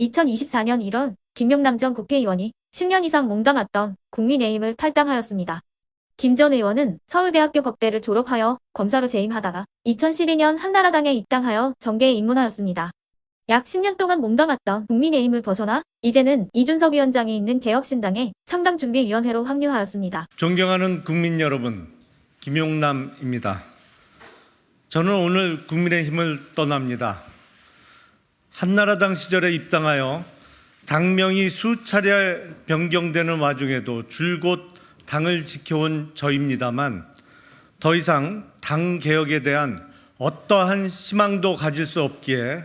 2024년 1월 김용남 전 국회의원이 10년 이상 몸담았던 국민의힘을 탈당하였습니다. 김 전 의원은 서울대학교 법대를 졸업하여 검사로 재임하다가 2012년 한나라당에 입당하여 정계에 입문하였습니다. 약 10년 동안 몸담았던 국민의힘을 벗어나 이제는 이준석 위원장이 있는 개혁신당에 창당준비위원회로 합류하였습니다. 존경하는 국민 여러분, 김용남입니다. 저는 오늘 국민의힘을 떠납니다. 한나라당 시절에 입당하여 당명이 수차례 변경되는 와중에도 줄곧 당을 지켜온 저입니다만 더 이상 당 개혁에 대한 어떠한 희망도 가질 수 없기에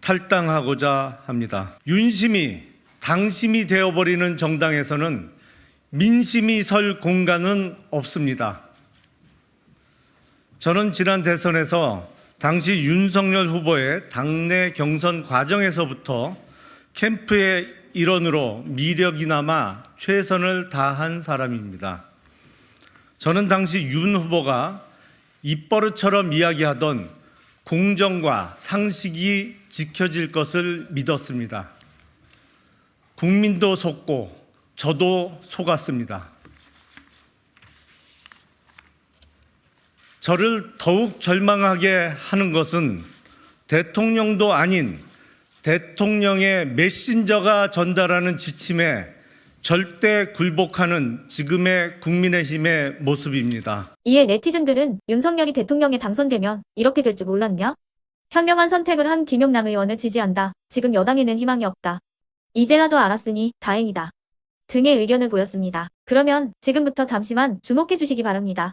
탈당하고자 합니다. 윤심이 당심이 되어버리는 정당에서는 민심이 설 공간은 없습니다. 저는 지난 대선에서 당시 윤석열 후보의 당내 경선 과정에서부터 캠프의 일원으로 미력이나마 최선을 다한 사람입니다. 저는 당시 윤 후보가 입버릇처럼 이야기하던 공정과 상식이 지켜질 것을 믿었습니다. 국민도 속고 저도 속았습니다. 저를 더욱 절망하게 하는 것은 대통령도 아닌 대통령의 메신저가 전달하는 지침에 절대 굴복하는 지금의 국민의힘의 모습입니다. 이에 네티즌들은 윤석열이 대통령에 당선되면 이렇게 될 줄 몰랐냐? 현명한 선택을 한 김용남 의원을 지지한다. 지금 여당에는 희망이 없다. 이제라도 알았으니 다행이다. 등의 의견을 보였습니다. 그러면 지금부터 잠시만 주목해 주시기 바랍니다.